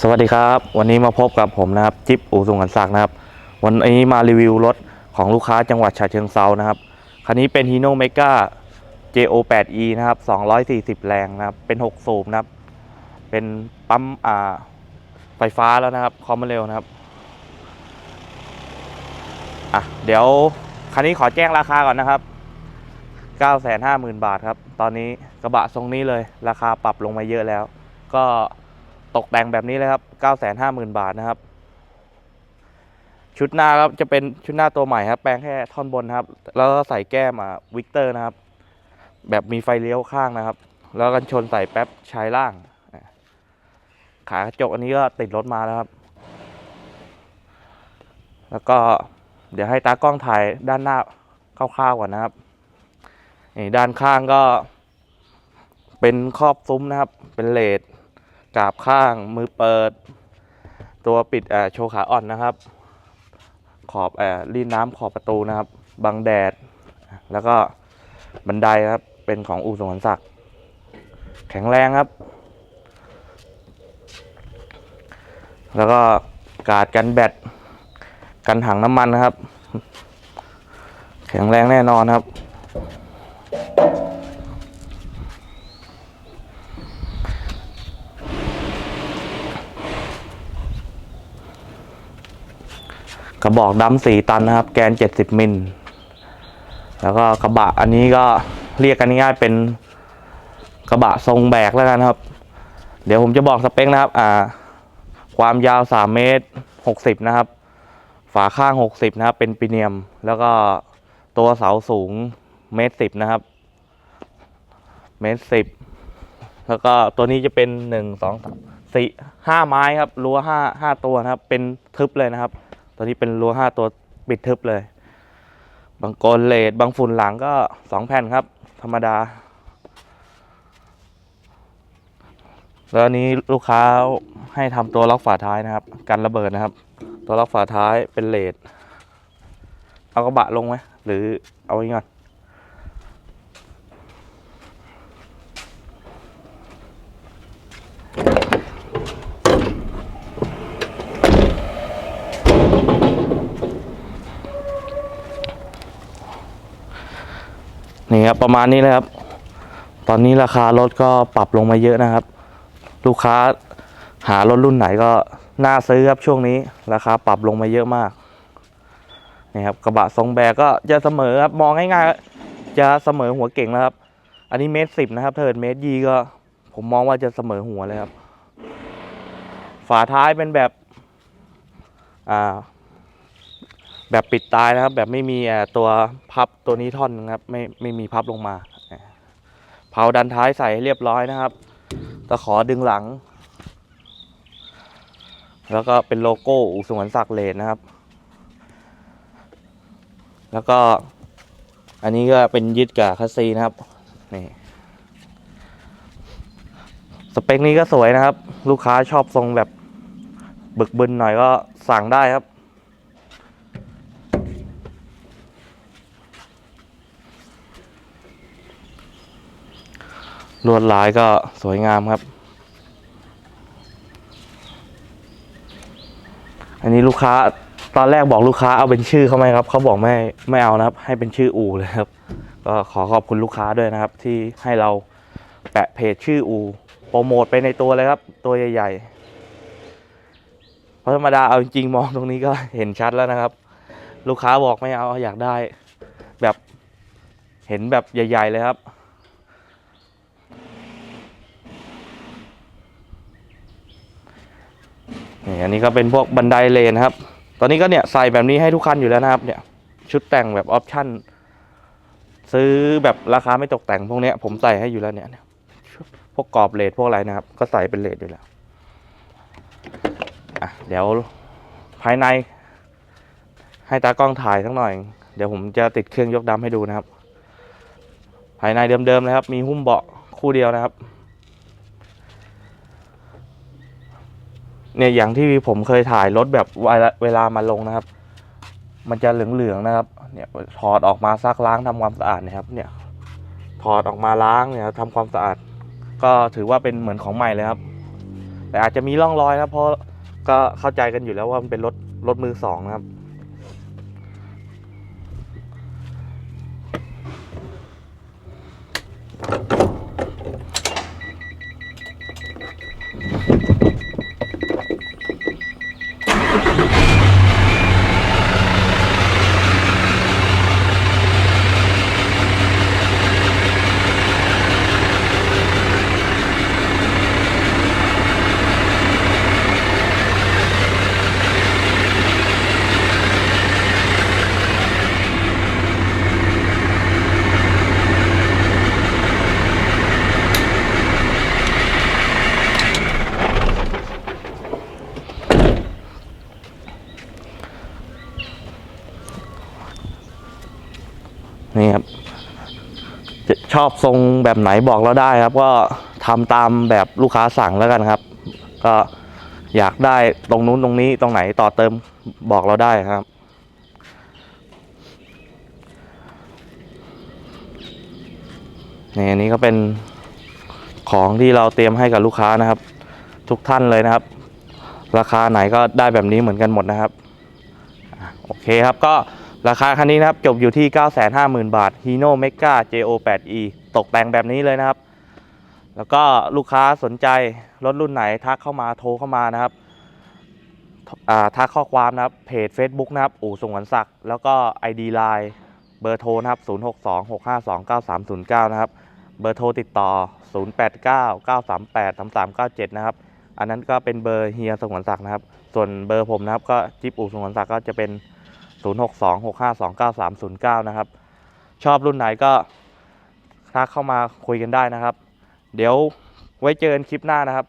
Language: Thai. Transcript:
สวัสดีครับ วันนี้มาพบกับผมนะครับจิ๊บอูสุงกันศักดิ์นะครับ วันนี้มารีวิวรถของลูกค้าจังหวัดฉะเชิงเซานะครับคันนี้เป็น Hino Mega JO8E นะครับ 240 แรงนะครับ เป็น 6 สูบนะครับ เป็นปั๊มอ่าไฟฟ้าแล้วนะครับความเร็วนะครับอะเดี๋ยวคันนี้ขอแจ้งราคาก่อนนะครับ 950,000 บาทครับ ตอนนี้กระบะทรงนี้เลยราคาปรับลงมาเยอะแล้ว ก็ ตกแต่งแบบนี้เลยครับ 950,000 บาทนะครับ ชุดหน้าครับจะเป็นชุดหน้าตัวใหม่ครับ แปลงแค่ท่อนบนครับ แล้วก็ใส่แก้มอะวิกเตอร์นะครับ แบบมีไฟเลี้ยวข้างนะครับ แล้วกันชนใส่แป๊บชายล่าง ขากระจกอันนี้ก็ติดรถมาแล้วครับ แล้วก็เดี๋ยวให้ตากล้องถ่ายด้านหน้าคร่าวๆก่อนนะครับนี่ด้านข้างก็เป็นครอบซุ้มนะครับ เป็นเลด กราบข้างมือเปิด ตัวปิดเอ่อโชว์ขาอ่อนนะครับ ขอบอรีดน้ำขอบประตูนะครับ บังแดด แล้วก็บันไดครับ เป็นของอู่สมรศักดิ์แข็งแรงครับ แล้วก็กาดกันแบตกันถังน้ำมันนะครับ แข็งแรงแน่นอนครับ กระบอกดำสี่ตันนะครับ แกนเจ็ดสิบมิล แล้วก็กระบะอันนี้ก็เรียกกันง่ายๆเป็นกระบะทรงแบกแล้วกันครับ เดี๋ยวผมจะบอกสเปคนะครับ อ่า ความยาวสามเมตรหกสิบนะครับ ฝาข้างหกสิบนะครับ เป็นปีเนียม แล้วก็ตัวเสาสูงเมตรสิบนะครับ เมตรสิบ แล้วก็ตัวนี้จะเป็นหนึ่งสองสามสี่ห้าไม้ครับรั้วห้าห้าตัวนะครับ เป็นทึบเลยนะครับ ตัวนี้เป็นรั้วห้าตัวปิดทึบเลย บางกลเลดบางฝุ่นหลังก็สองแผ่นครับ ธรรมดา แล้วนนี้ลูกค้าให้ทำตัวล็อกฝาท้ายนะครับ กันระเบิดนะครับ ตัวล็อกฝาท้ายเป็นเลดเอากระบะลงไหมหรือเอาไว้ก่อน นี่ครับประมาณนี้เลยครับ ตอนนี้ราคารถก็ปรับลงมาเยอะนะครับ ลูกค้าหารถรุ่นไหนก็น่าซื้อครับช่วงนี้ ราคาปรับลงมาเยอะมากนี่ครับกระบะทรงแบกก็จะเสมอครับมองง่ายๆจะเสมอหัวเก่งแล้วครับ อันนี้เมตรสิบนะครับเทิร์นเมตรยีก็ ผมมองว่าจะเสมอหัวเลยครับ ฝาท้ายเป็นแบบ อ่า แบบปิดตายนะครับ แบบไม่มีตัวพับตัวนี้ท่อนนะครับ ไม่ไม่มีพับลงมาเผาดันท้ายใส่ให้เรียบร้อยนะครับตะขอดึงหลัง แล้วก็เป็นโลโก้อุสวนศักเลนนะครับ แล้วก็อันนี้ก็เป็นยึดกับคัสซีนะครับนี่สเปคนี้ก็สวยนะครับ ลูกค้าชอบทรงแบบบึกบึนหน่อยก็สั่งได้ครับ ลวดลายก็สวยงามครับ อันนี้ลูกค้าตอนแรกบอกลูกค้าเอาเป็นชื่อเขาไหมครับ เขาบอกไม่ไม่เอานะครับ ให้เป็นชื่ออูเลยครับ ก็ขอขอบคุณลูกค้าด้วยนะครับ ที่ให้เราแปะเพจชื่ออูโปรโมทไปในตัวเลยครับ ตัวใหญ่ๆเพราะธรรมดาเอาจริงมองตรงนี้ก็เห็นชัดแล้วนะครับ ลูกค้าบอกไม่เอาอยากได้ แบบเห็นแบบใหญ่ ๆ เลยครับ อันนี้ก็เป็นพวกบันไดเลนครับ ตอนนี้ก็เนี่ยใส่แบบนี้ให้ทุกคันอยู่แล้วนะครับ เนี่ย ชุดแต่งแบบออปชั่น ซื้อแบบราคาไม่ตกแต่งพวกเนี้ยผมใส่ให้อยู่แล้วเนี่ยเนี่ยพวกกรอบเลดพวกอะไรนะครับ ก็ใส่เป็นเลดอยู่แล้วอะเดี๋ยวภายใน ให้ตากล้องถ่ายสักหน่อย เดี๋ยวผมจะติดเครื่องยกดำให้ดูนะครับ ภายในเดิมๆนะครับ มีหุ้มเบาะคู่เดียวนะครับ เนี่ยอย่างที่ผมเคยถ่ายรถแบบเวลามาลงนะครับ มันจะเหลืองๆนะครับ เนี่ยถอดออกมาซักล้างทำความสะอาดนะครับ เนี่ยถอดออกมาล้างเนี่ยทำความสะอาด ก็ถือว่าเป็นเหมือนของใหม่เลยครับ แต่อาจจะมีร่องรอยนะเพราะก็เข้าใจกันอยู่แล้วว่ามันเป็นรถรถมือสองนะครับ ชอบทรงแบบไหนบอกเราได้ครับ ก็ทำตามแบบลูกค้าสั่งแล้วกันครับ ก็อยากได้ตรงนู้นตรงนี้ตรงไหนต่อเติมบอกเราได้ครับนี่อันนี้ก็เป็นของที่เราเตรียมให้กับลูกค้านะครับ ทุกท่านเลยนะครับ ราคาไหนก็ได้แบบนี้เหมือนกันหมดนะครับโอเคครับก็ ราคาคันนี้นะครับจบอยู่ที่ 950,000 บาท Hino Mega JO8e ตกแต่งแบบนี้เลยนะครับ แล้วก็ลูกค้าสนใจรถรุ่นไหนทักเข้ามาโทรเข้ามานะครับทักข้อความนะครับเพจ Facebook นะครับอู่สงวนศักดิ์แล้วก็ ID Line เบอร์โทรนะครับ 0626529309 นะครับ เบอร์โทรติดต่อ 0899383397 นะครับ อันนั้นก็เป็นเบอร์เฮียสงวนศักดิ์นะครับ ส่วนเบอร์ผมนะครับก็จิ๊บอู่สงวนศักดิ์ก็จะเป็น 0626529309 นะครับ ชอบรุ่นไหนก็ทักเข้ามาคุยกันได้นะครับ เดี๋ยวไว้เจอกันคลิปหน้านะครับ